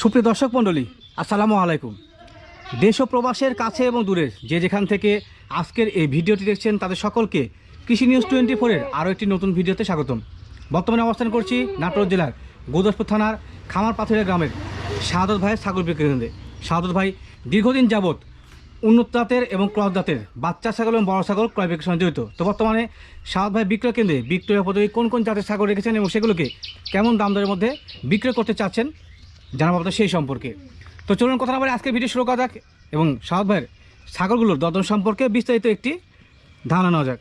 সুপ্রিয় দর্শক মণ্ডলী, আসসালামু আলাইকুম। দেশ ও প্রবাসের কাছে এবং দূরের যে যেখান থেকে আজকের এই ভিডিওটি দেখছেন তাদের সকলকে কৃষি নিউজ টোয়েন্টি ফোরের আরও একটি নতুন ভিডিওতে স্বাগতম। বর্তমানে অবস্থান করছি নাটোর জেলার গোদাসপুর থানার খামার পাথরের গ্রামের শাহাদত ভাইয়ের ছাগল বিক্রি কেন্দ্রে। শাহাদত ভাই, দীর্ঘদিন যাবৎ উন্নত জাতের এবং ক্রস জাতের বাচ্চা ছাগল এবং বড় ছাগল ক্রয় বিক্রির সঙ্গে জড়িত। তো বর্তমানে শাহাদ ভাই বিক্রয় কেন্দ্রে বিক্রয় পদ্ধতি কোন কোন জাতের ছাগল রেখেছেন এবং সেগুলোকে কেমন দাম দরের মধ্যে বিক্রয় করতে চাচ্ছেন জানাব আপনাদের সেই সম্পর্কে। তো চলুন কথা বলে আজকে ভিডিও শুরু করা যাক এবং শাহাদ ভাইয়ের ছাগলগুলোর দদন সম্পর্কে বিস্তারিত একটি ধারণা নেওয়া যাক।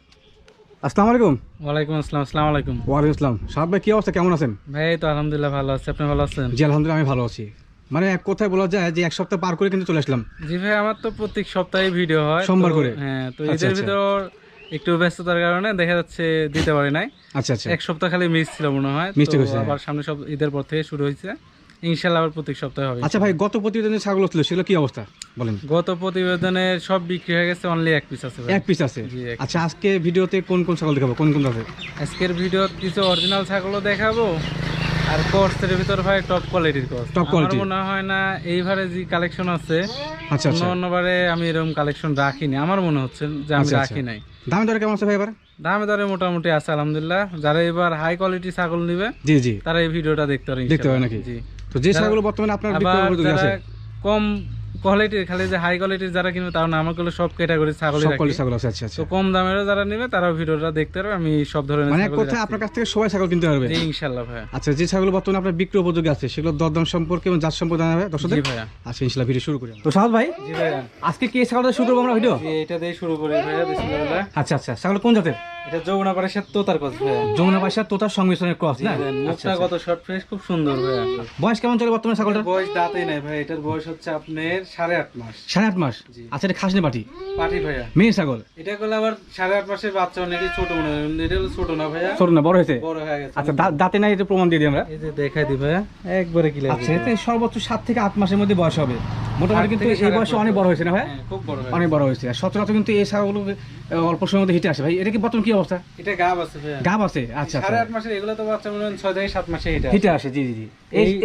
আসসালামু আলাইকুম। ওয়ালাইকুম আসসালাম আসসালামু আলাইকুম। ওয়ালাইকুম আসসালাম। শাহাদ ভাই কী অবস্থা? কেমন আছেন? ভাই তো আলহামদুলিল্লাহ ভালো আছে। আপনি ভালো আছেন? জি আলহামদুলিল্লাহ আমি ভালো আছি। মানে এক কথায় বলা যায় যে এক সপ্তাহ পার করে কিন্তু চলে আসলাম। জি ভাই আমার তো প্রত্যেক সপ্তাহে ভিডিও হয়। সোমবার করে? হ্যাঁ তো আচ্ছা, ঈদের আচ্ছা। ভিতর একটু ব্যস্ততার কারণে দেখা যাচ্ছে দিতে পারি নাই। আচ্ছা আচ্ছা। এক সপ্তাহ খালি মিস ছিল মনে হয়। হয়েছে, হ্যাঁ। আবার সামনে সব ঈদের পর থেকে শুরু হয়েছে। ইনশাল্লাহ আবার প্রত্যেক সপ্তাহে হবে আচ্ছা ভাই গত প্রতিবেদনে ছাগল ছিল সেগুলো কি অবস্থা? বলেন। গত প্রতিবেদনে সব বিক্রি হয়ে গেছে অনলি এক পিস আছে ভাই। এক পিস আছে? জি, এক আচ্ছা আজকে ভিডিওতে কোন কোন ছাগল দেখাবো? কোন কোন আছে? আজকের কিছু অরিজিনাল ছাগলও দেখাবো আর কোর্সের ভিতর ভাই টপ কোয়ালিটির কোর্স Top quality। মনে হয় না এইবারে যে কালেকশন আছে আচ্ছা অন্য আচ্ছা অন্যবারে আমি এরকম কালেকশন রাখিনি। আমার মনে হচ্ছে যে আমি আচ্ছা, আচ্ছা। রাখি নাই। দামে দরে কেমন আছে ভাই এবার? দামে দরে মোটামুটি আছে আলহামদুলিল্লাহ। যারা এবার হাই কোয়ালিটি ছাগল নিবে জি জি। তারা এই ভিডিওটা দেখতে পারে দেখতে ইনশাআল্লাহ। নাকি? জি। তো যে ছাগলগুলো বর্তমানে আপনার বিক্রয় উপযোগী আছে কম কোয়ালিটির খালি যে হাই কোয়ালিটির যারা কিনবে তারা না আমাকে সব ক্যাটাগরি ছাগল সব কোয়ালিটি ছাগল আছে আচ্ছা আচ্ছা। তো কম দামেরও যারা নিবে তারাও ভিডিওটা দেখতে পারবে আমি সব ধরনের মানে রাখছি। আপনার কাছ থেকে সবাই ছাগল কিনতে পারবে? জি ইনশাআল্লাহ ভাইয়া। আচ্ছা যে ছাগল বর্তমানে আপনার বিক্রয় উপযোগী আছে সেগুলো দরদাম সম্পর্কে এবং জাত সম্পর্কে জানাবে দর্শকদের? জি ভাইয়া। আচ্ছা ইনশাল্লাহ ভিডিও শুরু করি তো সাহাদ ভাই জি ভাইয়া। আজকে কি ছাগল শুরু করব আমরা ভিডিও জি এটা দিয়ে শুরু করি ভাইয়া বিসমিল্লাহ। আচ্ছা আচ্ছা ছাগল কোন জাতের? এটা যমুনা সাথে তোতার কথা ভাইয়া। যমুনা পাশা তোতার সংমিশ্রণের ক্রস না? জি, মুখটা কত শর্ট ফ্রেশ খুব সুন্দর ভাই বয়স কেমন চলে বর্তমানে ছাগলটার? বয়স দাঁতেই নাই ভাই এটার বয়স হচ্ছে আপনার সাড়ে আট মাস। সাড়ে আট মাস? আচ্ছা এটা খাসনি পাটি পাটি ভাইয়া। মেয়ে ছাগল? এটা করলে আবার সাড়ে আট মাসের বাচ্চা অনেকে ছোট মনে হয়। এটা হলো ছোট না ভাইয়া? ছোট না বড় হয়েছে? বড় হয়ে গেছে। আচ্ছা দাঁতে নাই এটা প্রমাণ দিয়ে দিই আমরা। এই যে দেখাই দি ভাইয়া একবারে ক্লিয়ার আচ্ছা এতে সর্বোচ্চ সাত থেকে আট মাসের মধ্যে বয়স হবে। মোটামুটি কিন্তু এই বয়সে অনেক বড় হয়েছে না ভাই হ্যাঁ খুব বড় অনেক বড় হয়েছে। আর সচরাচর কিন্তু এই ছাগলগুলো অল্প সময়ের মধ্যে হিটে আসে। ভাই এটা কি বর্তমান কি অবস্থা? এটা গাব আছে গাব আছে? আচ্ছা সাড়ে আচ্ছা। আট মাসের এগুলো তো বাচ্চা মনে হয় ছয় থেকে সাত মাসে হিটে আসে। জি জি জি।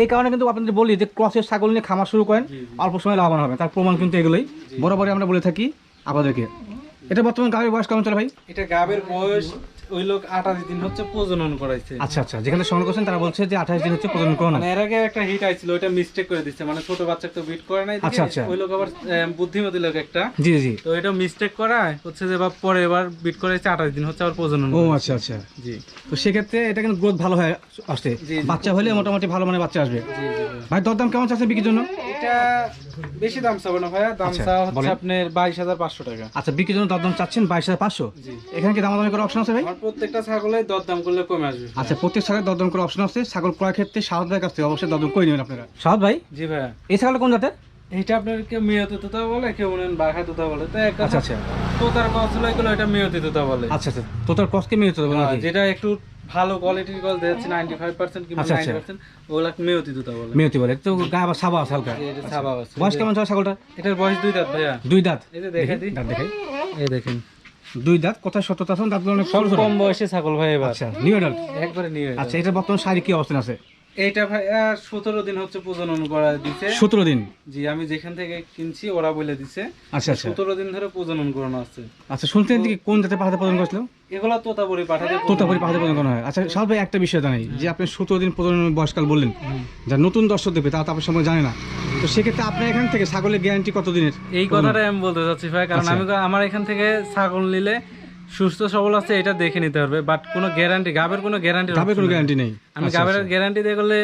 এই কারণে কিন্তু আপনাদের বলি যে ক্রসের ছাগল নিয়ে খামার শুরু করেন। অল্প সময় লাভবান হবে তার প্রমাণ কিন্তু এগুলোই। বরাবরই আমরা বলে থাকি আপনাদেরকে এটা বর্তমান গাভীর বয়স কেমন চলে ভাই? এটা গাভের বয়স ওই লোক আঠাশ দিন হচ্ছে প্রজনন করাইছে। আচ্ছা আচ্ছা যেখানে সংগ্রহ করছেন তারা বলছে যে আঠাশ দিন হচ্ছে প্রজনন করোনা মানে এর আগে একটা হিট আইছিল ওইটা মিস্টেক করে দিচ্ছে মানে ছোট বাচ্চা তো বিট করে নাই আচ্ছা, আচ্ছা। ওই লোক আবার বুদ্ধিমতী লোক একটা। জি জি। তো এটা মিস্টেক করায় হচ্ছে যে বা পরে এবার বিট করাইছে আঠাশ দিন হচ্ছে আবার প্রজনন ও আচ্ছা আচ্ছা। জি। তো সেক্ষেত্রে এটা কিন্তু গ্রোথ ভালো হয়ে জি। বাচ্চা হলে মোটামুটি ভালো মানে বাচ্চা আসবে। জি জি ভাই। ভাই দরদাম কেমন চাচ্ছে বিক্রির জন্য? এটা বেশি দাম চাবো না ভাইয়া দাম আচ্ছা, চাওয়া হচ্ছে আপনার বাইশ হাজার পাঁচশো টাকা। আচ্ছা বিক্রির জন্য দরদাম চাচ্ছেন বাইশ হাজার পাঁচশো? জি। এখানে কি দাম দামাদামি করার অপশন আছে ভাই? প্রত্যেকটা ছাগলে দরদাম করলে কমে আসবে। আচ্ছা প্রত্যেক ছাগলের দরদাম করার অপশন আছে? ছাগল ক্রয় ক্ষেত্রে সাহাদ ভাইয়ের কাছ থেকে অবশ্যই দরদাম করে নেবেন আপনারা। সাহাদ ভাই? জি ভাইয়া। এই ছাগল কোন জাতের? এইটা আপনার কেউ মেয়তি তোতা বলে কেউ মনে বাঘা তোতা বলে। তো একটা আচ্ছা আচ্ছা। তোতার কছিল এগুলো এটা মেয়তি তোতা বলে। আচ্ছা আচ্ছা। তোতার ক্রসকে মেয়ে তো হ্যাঁ, যেটা একটু ভালো কোয়ালিটির নাইনটি ফাইভ পার্সেন্ট কিংবা আচ্ছা, নাইনটি আচ্ছা। পার্সেন্ট ওগুলা মেয়তি তোতা বলে। মেয়েতি বলে। তো গায়ে আবার সাবা আছে হালকা। এই যে ছাবা আছে। বয়স কেমন ছাগলটা এটার বয়স দুই দাঁত ভাইয়া। দুই দাঁত। এই যে দেখাই দিই। দাঁত দেখাই। এই দেখেন। দুই দাঁত কোথায় সত্যতা দাঁত অনেক কম বয়সে ছাগল ভাই আচ্ছা নিউ অ্যাডাল্ট একবারে নিয়ে আচ্ছা এটা বর্তমান শারীরিক কি অবস্থান আছে? এইটা ভাইয়া সতেরো দিন হচ্ছে প্রজনন করা দিছে। সতেরো দিন? জি আমি যেখান থেকে কিনছি ওরা বলে দিছে। আচ্ছা আচ্ছা। সতেরো দিন ধরে প্রজনন করানো আছে। আচ্ছা শুনছেন কি কোন জাতের পাহাড়ে প্রদান করেছিল এগুলা তোতাপুরি পাঠাতে তোতাপুরি পাহাড়ে প্রদান করা হয়। আচ্ছা সাল ভাই একটা বিষয় জানাই যে আপনি সতেরো দিন প্রজনন বয়সকাল বললেন যা নতুন দর্শক দেবে তা তো আপনার সময় জানে না। তো সেক্ষেত্রে আপনার এখান থেকে ছাগলের গ্যারান্টি কত দিনের? এই কথাটাই আমি বলতে চাচ্ছি ভাই কারণ আচ্ছা। আমি আমার এখান থেকে ছাগল নিলে সুস্থ সবল আছে এটা দেখে নিতে পারবে বাট কোনো গ্যারান্টি গাবের কোনো গ্যারান্টি গাবে কোনো গ্যারান্টি নেই। আমি গাবের গ্যারান্টি দিয়ে করলে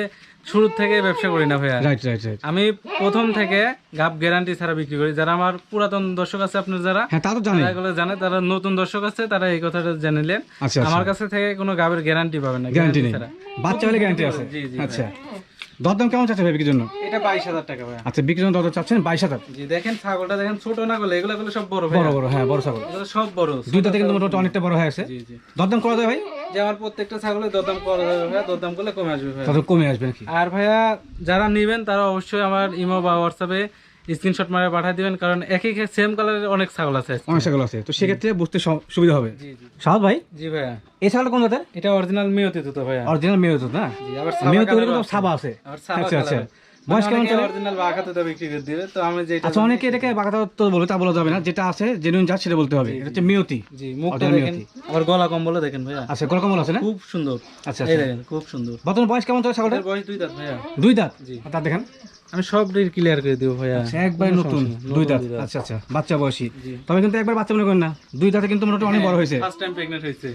শুরু থেকে ব্যবসা করি না ভাইয়া। রাইট রাইট রাইট আমি প্রথম থেকে গাব গ্যারান্টি ছাড়া বিক্রি করি। যারা আমার পুরাতন দর্শক আছে আপনার যারা হ্যাঁ তা তো জানি। তারা এগুলো জানে তারা নতুন দর্শক আছে তারা এই কথাটা জানিলেন আচ্ছা আমার কাছে থেকে কোনো গাবের গ্যারান্টি পাবে না গ্যারান্টি নেই। বাচ্চা হলে গ্যারান্টি আছে। জি, জি, আচ্ছা। দরদাম কেমন চাচ্ছে ভাই বিক্রির জন্য? এটা বাইশ হাজার টাকা ভাই আচ্ছা বিক্রির জন্য দরদাম চাচ্ছেন বাইশ হাজার? জি দেখেন ছাগলটা দেখেন ছোট না গেলে এগুলো গুলো সব বড় ভাই বড় বড় হ্যাঁ বড় ছাগল। এগুলো সব বড় দুইটা থেকে মোটামুটি অনেকটা বড় হয়ে আছে জি জি। দরদাম করা যায় ভাই? যে আমার প্রত্যেকটা ছাগলের দরদাম করা যাবে ভাইয়া দরদাম করলে কমে আসবে ভাইয়া। তত কমে আসবে নাকি? আর ভাইয়া যারা নেবেন তারা অবশ্যই আমার ইমো বা হোয়াটসঅ্যাপে স্ক্রিনশট মারে পাঠিয়ে দিবেন কারণ একই সেম কালারের অনেক ছাগল আছে অনেক ছাগল আছে। তো সেক্ষেত্রে বুঝতে সুবিধা হবে। জি জি। সাহাদ ভাই জি ভাইয়া। এই ছাগল কোন জাতের? এটা অরিজিনাল মেয়তি তো ভাইয়া। অরিজিনাল মেয়ে তো না? জি আবার মেয়ে সাদা তৈরি কালারও কিন্তু আছে। সাবা আছে। আচ্ছা আচ্ছা। বয়স কেমন চলে? অরিজিনাল বাঘাতে বিক্রি করে দিবে তো আমি যেটা আচ্ছা অনেকে এটাকে বাগাতা তো বলে তা বলা যাবে না। যেটা আছে জেনুইন যা সেটা বলতে হবে। এটা হচ্ছে মিয়তি। জি মুখটা দেখেন। আবার গলা কম্বলও দেখেন ভাইয়া। আচ্ছা কলকমল আছে না? খুব সুন্দর। আচ্ছা এই আচ্ছা। দেখেন খুব সুন্দর। বর্তমান বয়স কেমন চলে বয়স দুই দাঁত ভাইয়া। দুই দাঁত? জি। দেখেন। আমি সব ক্লিয়ার করে দিব ভাইয়া। আচ্ছা, একবার নতুন দুই দাঁত। আচ্ছা আচ্ছা বাচ্চা বয়সী। তবে কিন্তু একবার বাচ্চা মনে করেন না। দুই দাঁতে কিন্তু মোটামুটি অনেক বড় হয়েছে। ফার্স্ট টাইম প্রেগন্যান্ট হয়েছে।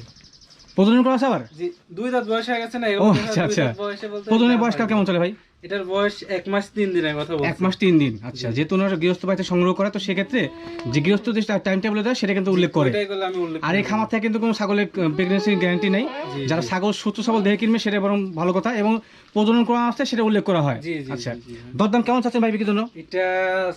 প্রজনন করা আছে আবার? জি দুই দাঁত বয়স হয়ে গেছে না আচ্ছা আচ্ছা। দাঁত বয়সে বলতে প্রজনের বয়স কাল কেমন চলে ভাই? এটার বয়স এক মাস তিন দিনের কথা বলছি। এক মাস তিন দিন আচ্ছা যেহেতু ওনারা গৃহস্থ বাড়িতে সংগ্রহ করে তো সেক্ষেত্রে যে গৃহস্থ যে টাইম টেবিল দেয় সেটা কিন্তু উল্লেখ করে। আর এই খামার থেকে কিন্তু কোনো ছাগলের প্রেগনেন্সির গ্যারান্টি নেই। যারা ছাগল সুস্থ দেখে কিনবে সেটা বরং ভালো কথা এবং প্রজনন করা আসছে সেটা উল্লেখ করা হয়। আচ্ছা জি। দরদাম কেমন চাচ্ছেন ভাই বিক্রির জন্য? এটা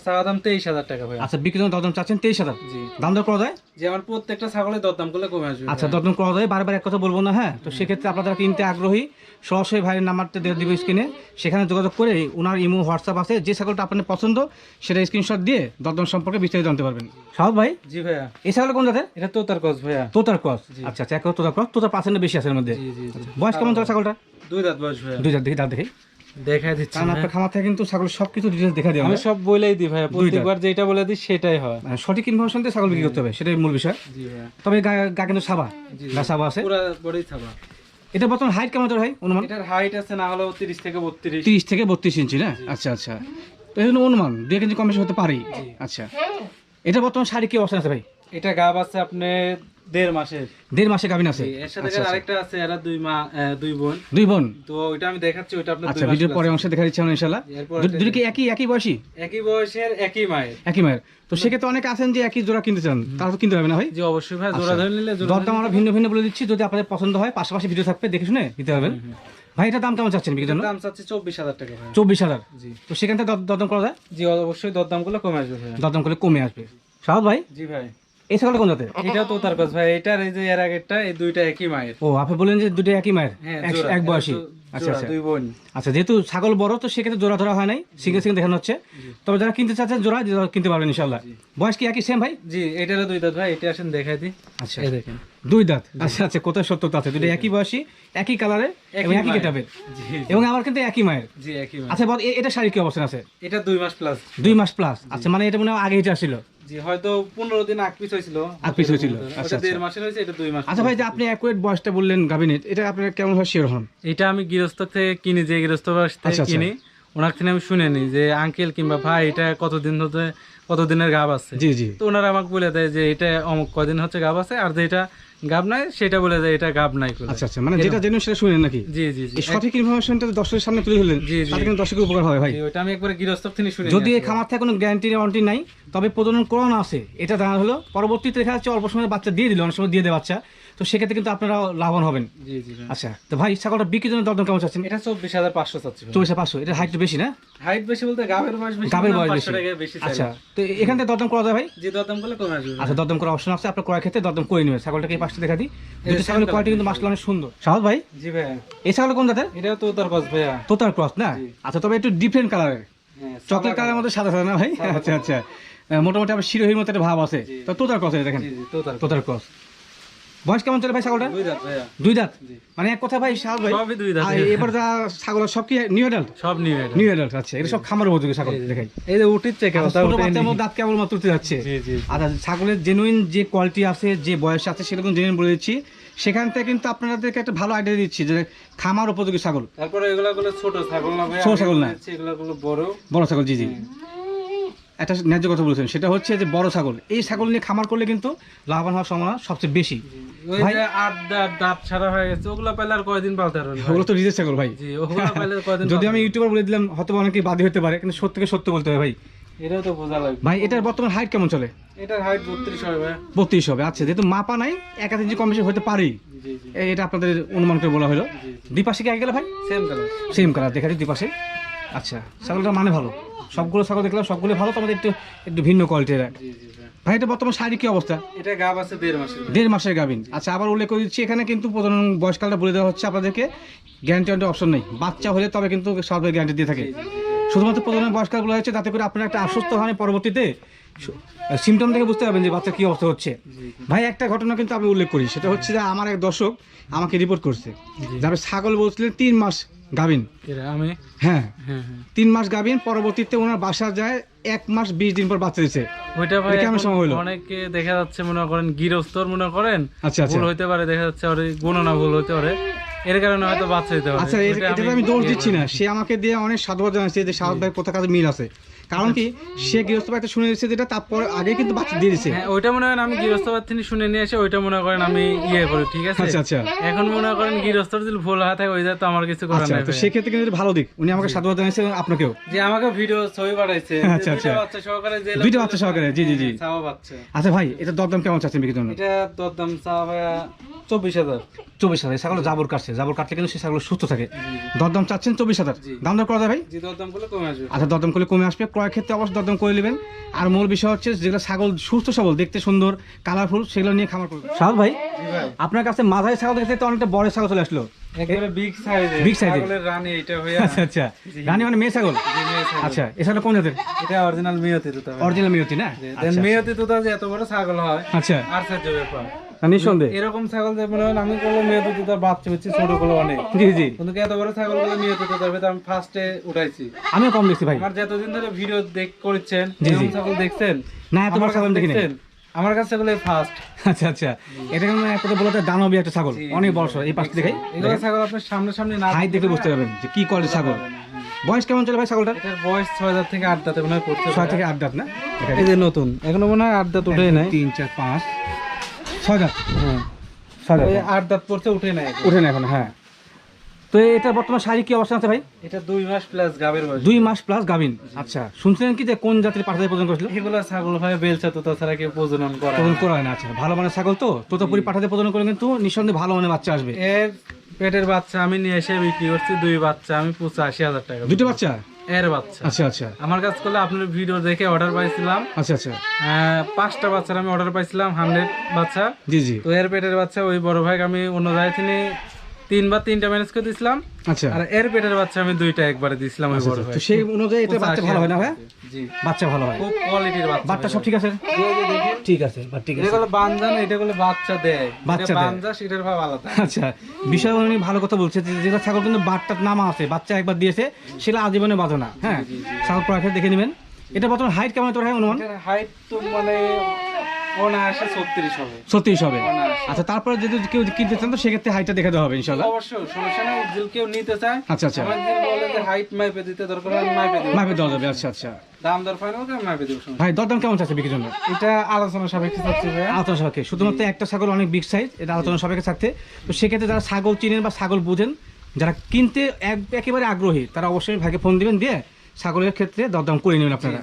চাওয়া দাম তেইশ হাজার টাকা ভাইয়া আচ্ছা বিক্রির জন্য দরদাম চাচ্ছেন তেইশ হাজার। দাম দর করা যায়? যে আমার প্রত্যেকটা ছাগলের দরদাম করলে কমে আসবে আচ্ছা দরদাম করা যায় বারবার এক কথা বলব না হ্যাঁ? তো সেক্ষেত্রে আপনারা কিনতে আগ্রহী সরাসরি ভাইয়ের নাম্বারটা দিয়ে দিব স্ক্রিনে সেখানে যোগাযোগ করে ওনার ইমো হোয়াটসঅ্যাপ আছে যে ছাগলটা আপনার পছন্দ সেটা স্ক্রিনশট দিয়ে দরদাম সম্পর্কে বিস্তারিত জানতে পারবেন। সাহস ভাই? জি ভাইয়া। এই ছাগল কোন জাতের? এটা তো তার কস ভাইয়া। তোতার ক্রস? আচ্ছা আচ্ছা এক তোতার ক্রস তোতার পার্সেন্ট বেশি আছে এর মধ্যে? জি বয়স কেমন চলে ছাগলটা দুই দাঁত বয়স ভাইয়া। দুই দাঁত দেখি দাঁত দেখি। দেখাই দিচ্ছি কারণ আপনার খামার থেকে কিন্তু ছাগল সবকিছু ডিটেলস দেখা দেওয়া আমি সব বলেই দিই ভাইয়া প্রত্যেকবার যেটা বলে দিই সেটাই হয়। মানে সঠিক ইনফরমেশন দিয়ে ছাগল বিক্রি করতে হবে সেটাই মূল বিষয়। তবে গা কিন্তু সাবা গা সাবা আছে। পুরা বড়ই থাবা এটা বর্তমান হাইট কেমন তোর ভাই অনুমান? এটার হাইট আছে না হলো তিরিশ থেকে বত্রিশ। তিরিশ থেকে বত্রিশ ইঞ্চি না? আচ্ছা আচ্ছা। তো এই জন্য অনুমান দুই কেজি কম বেশি হতে পারে। আচ্ছা। এটা বর্তমান শাড়ি কি অবস্থা আছে ভাই? এটা গাব আছে আপনি দেড় মাসের। দেড় মাসে গাভিন আছে? এর সাথে আরেকটা আছে এরা দুই মা দুই বোন। দুই বোন? তো ওইটা আমি দেখাচ্ছি ওইটা আচ্ছা ভিডিওর পরে অংশে দুটো কি একই একই বয়সী? একই বয়সের একই মায়ের। একই মায়ের। তো সেক্ষেত্রে অনেকে আছেন যে একই জোড়া কিনতে চান তারা তো কিনতে হবে না ভাই? অবশ্যই ভাই জোড়া ধরে নিলে দরদাম আমরা ভিন্ন ভিন্ন বলে দিচ্ছি যদি আপনাদের পছন্দ হয় পাশাপাশি ভিডিও থাকবে দেখে শুনে দিতে পারবেন ভাই এটা দাম কেমন চাচ্ছেন জন্য? দাম চাচ্ছি চব্বিশ হাজার টাকা চব্বিশ হাজার? জি। তো সেখান থেকে দরদাম করা যায়? জি অবশ্যই দরদামগুলো কমে আসবে দরদাম করলে কমে আসবে। সাহস ভাই? জি ভাই। এই ছাগলটা কোন জাতের? এটা তো তার কাছে ভাই এটার এই যে এর আগেরটা এই দুইটা একই মায়ের। ও আপনি বললেন যে দুটো একই মায়ের? হ্যাঁ এক- বয়সী। আচ্ছা আচ্ছা। দুই বোন। আচ্ছা যেহেতু ছাগল বড় তো সেক্ষেত্রে জোড়া ধরা হয় নাই। সিঙ্গেল সিঙ্গেল দেখানো হচ্ছে। তবে যারা কিনতে চাচ্ছেন জোড়া কিনতে পারবেন ইনশাল্লাহ বয়স কি একই সেম ভাই? জি এটারও দুই দাঁত ভাই এটা আসেন দেখাই দিই। আচ্ছা। এই দেখেন। দুই দাঁত। আচ্ছা আচ্ছা কোথায় সত্যতা আছে দুটো একই বয়সী একই কালারের এবং একই। এবং আমার কিন্তু একই মায়ের। জি একই আচ্ছা এটা শাড়ি কি অবস্থান আছে? এটা দুই মাস প্লাস দুই মাস প্লাস আচ্ছা মানে এটা মনে হয় আগে এটা আসছিল জি হয়তো পনেরো দিন হয়েছিল। হয়েছিল, আচ্ছা, দেড় মাসের হয়েছে এটা দুই মাস আচ্ছা ভাই যে আপনি অ্যাকুয়েট বয়সটা বললেন গাবিনেট এটা আপনার কেমন হয় শিওর হন? এটা আমি গৃহস্থ থেকে কিনি যে গৃহস্থ বাস থেকে আচ্ছা, আচ্ছা। কিনি ওনার থেকে আমি শুনে নিই যে আঙ্কেল কিংবা ভাই এটা কতদিন হতে কতদিনের গাব আছে? জি জি। তো ওনারা আমাকে বলে দেয় যে এটা অমুক কদিন হচ্ছে গাব আছে আর যেটা গাব নাই সেটা বলে যায় এটা গাব নাই আচ্ছা আচ্ছা মানে যেটা জেনে সেটা শুনেন নাকি? জি জি জি। সঠিক ইনফরমেশনটা দর্শকের সামনে তুলে ধরলেন জি, জি। তাতে কিন্তু দর্শকের উপকার হয় ভাই। ওটা আমি একবার গৃহস্থ থেকে শুনে যদি এই খামার থেকে কোনো গ্যারান্টি ওয়ারেন্টি নাই তবে প্রজনন করানো আছে এটা জানা হলো। পরবর্তীতে দেখা যাচ্ছে অল্প সময়ে বাচ্চা দিয়ে দিল অনেক সময় দিয়ে দেয় বাচ্চা। তো সেক্ষেত্রে কিন্তু আপনারা লাভবান হবেন। আচ্ছা তো ভাই ছাগলটা বিক্রির জন্য দরদাম কেমন চাচ্ছেন? এটা চব্বিশ হাজার পাঁচশো চাচ্ছি। চব্বিশে পাঁচশো এটা হাইট বেশি না? হাইট বেশি বলতে গাবের বয়স বেশি গাবের বয়স বেশি। আচ্ছা তো এখান থেকে দরদাম করা যায় ভাই? যে দরদাম করলে কমে আসবে। আচ্ছা দরদাম করার অপশন আছে আপনার ক্রয় ক্ষেত্রে দরদাম করে নেবেন। ছাগলটাকে এই পাশটা দেখা দিই। দুটো ছাগলের কোয়ালিটি কিন্তু মাসলা অনেক সুন্দর। সাহস ভাই? জি ভাই। এই ছাগল কোন জাতের? এটাও তো তার কস ভাইয়া। তোতার ক্রস না? আচ্ছা তবে একটু ডিফারেন্ট কালারের চকলেট কালারের মধ্যে সাদা সাদা না ভাই? আচ্ছা আচ্ছা। মোটামুটি আবার শিরোহির মতো একটা ভাব আছে। তো তোতার ক্রস দেখেন। তোতার ক্রস। বয়স কেমন চলে ভাই ছাগলটা দুই দাঁত। মানে এক কথা ভাই সাহস ভাই। দুই দাঁত। এবার যা ছাগল সব কি নিউ অ্যাডাল্ট সব নিউ নিউ অ্যাডাল্ট আচ্ছা এটা সব খামার উপযোগী ছাগল দেখাই। এই যে উঠির আচ্ছা, দাঁত কেবল মাত্র উঠতে যাচ্ছে? জি জি। আচ্ছা ছাগলের জেনুইন যে কোয়ালিটি আছে যে বয়স আছে সেরকম জেনুইন বলে দিচ্ছি। সেখান থেকে কিন্তু আপনাদেরকে একটা ভালো আইডিয়া দিচ্ছি যে খামার উপযোগী ছাগল। তারপরে এগুলা গুলো ছোট ছাগল না ছোট ছাগল না। এগুলা গুলো বড়। বড় ছাগল জি জি। একটা ন্যায্য কথা বলেছেন সেটা হচ্ছে যে বড় ছাগল। এই ছাগল নিয়ে খামার করলে কিন্তু লাভবান হওয়ার সম্ভাবনা সবচেয়ে বেশি। ভাই- ছাড়া হয়ে গেছে ওগুলা পেলে আর কয়দিন পালতে পারবেন ওগুলো তো রিজের ছাগল ভাই। যদি আমি ইউটিউবার বলে দিলাম হয়তো অনেকেই বাদী হতে পারে কিন্তু সত্যকে সত্য বলতে হবে ভাই। এটাও তো বোঝা লাগবে। ভাই এটার বর্তমান হাইট কেমন চলে? এটার হাইট বত্রিশ হবে ভাই। বত্রিশ হবে আচ্ছা যেহেতু মাপা নাই এক হাতে যে কম বেশি হতে এই- এটা আপনাদের অনুমান করে বলা হলো। জি দ্বিপাশে কি আগে গেলে ভাই? সেম কালার সেম কালার দেখা যায় দুপাশে আচ্ছা ছাগলটা মানে ভালো। সবগুলো ছাগল দেখলাম সবগুলো ভালো তো আমাদের একটু একটু ভিন্ন কোয়ালিটির ভাই এটা বর্তমান শাড়ি কি অবস্থা? এটা গাব আছে দেড় মাসের দেড় মাসের গাবিন। আচ্ছা আবার উল্লেখ করে দিচ্ছি এখানে কিন্তু প্রধান বয়সকালটা বলে দেওয়া হচ্ছে আপনাদেরকে। গ্যারান্টি অপশন নেই। বাচ্চা হলে তবে কিন্তু সরকারি গ্যারান্টি দিয়ে থাকে। শুধুমাত্র প্রধান বয়সকাল বলা হচ্ছে যাতে করে আপনারা একটা আশ্বস্ত হয় পরবর্তীতে। সিমটম থেকে বুঝতে পারবেন যে বাচ্চা কি অবস্থা হচ্ছে। ভাই একটা ঘটনা কিন্তু আমি উল্লেখ করি সেটা হচ্ছে যে আমার এক দর্শক আমাকে রিপোর্ট করছে। যারা ছাগল বলছিলেন তিন মাস গাবিন এরা আমি? হ্যাঁ। হ্যাঁ হ্যাঁ। তিন মাস গাবিন পরবর্তীতে ওনার বাসা যায় এক মাস বিশ দিন পর বাচ্চা দিচ্ছে ওইটা ভাই কেমন সময় হলো? অনেকে দেখা যাচ্ছে মনে করেন গৃহস্থর মনে করেন আচ্ছা আচ্ছা। ভুল হইতে পারে দেখা যাচ্ছে ওর গণনা ভুল হইতে পারে। এর কারণে হয়তো বাচ্চা দিতে পারে। আচ্ছা এটা আমি দোষ ইয়ে দিচ্ছি না। সে আমাকে দিয়ে অনেক সাধুবাদ জানাচ্ছে যে সাহস ভাই কোথা কাছে মিল আছে। কারণ কি সে গৃহস্থ বাড়িতে শুনে দিচ্ছে যেটা তারপর আগে কিন্তু বাচ্চা দিয়ে দিচ্ছে হ্যাঁ ওইটা মনে করেন আমি গৃহস্থ বাড়ি থেকে শুনে নিয়ে এসে ওইটা মনে করেন আমি ইয়ে করি ঠিক আছে? আচ্ছা আচ্ছা। এখন মনে করেন গৃহস্থর যদি ভুল হয়ে থাকে ওইটা তো আমার কিছু করার আচ্ছা নাই তো। সেক্ষেত্রে কিন্তু ভালো দিক। উনি আমাকে সাধুবাদ জানাচ্ছে এবং আপনাকেও। যে আমাকে ভিডিও ছবি পাঠাইছে। আচ্ছা, আচ্ছা। বাচ্চা সহকারে যে দুইটা বাচ্চা সহকারে, জি, জি, জি। চাওয়া বাচ্চা। আচ্ছা ভাই এটা দরদাম কেমন চাচ্ছেন বিক্রির জন্য? এটা দরদাম চাওয়া ভাইয়া চব্বিশ হাজার। চব্বিশ হাজার ছাগল জাবর কাটছে। জাবর কাটলে কিন্তু সে ছাগল সুস্থ থাকে। দরদাম চাচ্ছেন চব্বিশ হাজার। দাম দর করা যায় ভাই? জি দরদাম করলে কমে আসবে। আচ্ছা দরদাম করলে কমে আসবে। ক্রয় ক্ষেত্রে অবশ্যই দরদাম করে নেবেন। আর মূল বিষয় হচ্ছে যেগুলো ছাগল সুস্থ সবল দেখতে সুন্দর কালারফুল সেগুলো নিয়ে খামার করবেন। সাহল ভাই আপনার কাছে মাঝারি ছাগল দেখতে তো অনেকটা বড় ছাগল চলে আসলো। বিগ রানী এটা হয়ে আচ্ছা আচ্ছা। রানী মানে মেয়ে ছাগল? আচ্ছা এছাড়া কোন জাতের? এটা অরিজিনাল মিয়তি তুতা অরিজিনাল মিয়তি না? দেন মিয়তি তুতা যে এত বড় ছাগল হয়। আচ্ছা। আর সাহায্য ব্যাপার। না, নিঃসন্দেহে। এরকম ছাগল যে মনে হয় আমি করলে মেয়তি তুতার বাচ্চা হচ্ছে ছোটগুলো অনেক। জি জি। কিন্তু এত বড় ছাগলগুলো মিয়তি তুতার ভেতর আমি ফার্স্টে উঠাইছি। আমিও কম দেখছি ভাই। আমার যতদিন ধরে ভিডিও দেখ করছেন এরকম ছাগল দেখছেন না এত বড় ছাগল কাছে দেখি নাই। দেখছেন? আমার কাছে ছাগল ফার্স্ট আচ্ছা আচ্ছা। এটা কিন্তু একটা তো বলতে দানবী একটা ছাগল। অনেক বড় এই পাশে এগুলো ছাগল আপনার সামনে সামনে না হাইট দেখলে বুঝতে পারবেন যে কি কোয়ালিটি ছাগল। বয়স কেমন চলে ভাই ছাগলটা এটার বয়স ছয় হাজার থেকে আট দাঁতে মনে হয় ছয় থেকে আট দাঁত না? এই যে নতুন। এখনও মনে হয় আট দাঁত উঠে নাই। তিন চার পাঁচ। ছয় দাঁত হ্যাঁ। ছয় দাঁত এই আট দাঁত পড়ছে উঠে নাই এখন। উঠে না এখন হ্যাঁ। তো এটা বর্তমান শারীরিক কি অবস্থা আছে ভাই? এটা দুই মাস প্লাস গাবের বয়স। দুই মাস প্লাস গাভিন। আচ্ছা শুনছিলেন কি যে কোন জাতির পাঠাতে করেছিল? এগুলো ছাগল বেলচা তো তাছাড়া কেউ প্রজনন করা প্রদান করা হয় না আচ্ছা। ভালো মানের ছাগল তো? তোতাপুরি পাঠাতে প্রদান করে কিন্তু নিঃসন্দেহে ভালো মানের বাচ্চা আসবে। এর পেটের বাচ্চা আমি নিয়ে এসে বিক্রি করছি দুই বাচ্চা আমি পঁচাশি হাজার টাকা। দুটো বাচ্চা? এর বাচ্চা। আচ্ছা আচ্ছা। আমার কাছ করলে আপনার ভিডিও দেখে অর্ডার পাইছিলাম। আচ্ছা আচ্ছা। পাঁচটা বাচ্চার আমি অর্ডার পাইছিলাম হান্ড্রেড বাচ্চা। জি জি। তো এর পেটের বাচ্চা ওই বড় ভাই আমি অন্য জায়গায় থেকে তিনবার তিনটা ম্যানেজ করে দিছিলাম। আচ্ছা। আর এর পেটের বাচ্চা আমি দুইটা একবারে দিছিলাম ভাই তো সেই অনুযায়ী এটা বাচ্চা ভালো হয় না ভাই? জি। বাচ্চা ভালো হয়। খুব কোয়ালিটির বাচ্চা বাচ্চা সব ঠিক আছে? ঠিক আছে বা ঠিক আছে। গুলো বানজান এটা গুলো বাচ্চা দেয়। বাচ্চা বানজা সেটার ভাব আলাদা। আচ্ছা বিষয় উনি ভালো কথা বলছে যে যেটা ছাগল কিন্তু বাটটার নামা আছে বাচ্চা একবার দিয়েছে সেটা আজীবনে বাঁধো না হ্যাঁ? ছাগল প্রায় দেখে নেবেন। এটা বর্তমান হাইট কেমন তোর হয় অনুমান? হাইট তো মানে অনায়াসে ছত্রিশ হবে। হবে। আচ্ছা তারপরে যদি কেউ কিনতে চান তো সেক্ষেত্রে হাইটটা দেখে দেওয়া হবে ইনশাল্লাহ অবশ্যই সমস্যা নেই যে কেউ নিতে চায় আচ্ছা আচ্ছা। বলে যে হাইট মাইপে দিতে দরকার হয়, আমি মাইপে দেবো। মাপে দেওয়া যাবে আচ্ছা আচ্ছা। দাম দর ফাইনাল করে মাইপে দেবো ভাই দরদাম কেমন চাচ্ছে বিক্রির জন্য? এটা আলোচনা সাপেক্ষে চাচ্ছি আলোচনা সাপেক্ষে। শুধুমাত্র একটা ছাগল অনেক বিগ সাইজ এটা আলোচনা সাপেক্ষে থাকতে তো সেক্ষেত্রে যারা ছাগল চিনেন বা ছাগল বুঝেন যারা কিনতে এক- একেবারে আগ্রহী তারা অবশ্যই ভাইকে ফোন দিবেন দিয়ে ছাগলের ক্ষেত্রে দরদাম করে নেবেন আপনারা।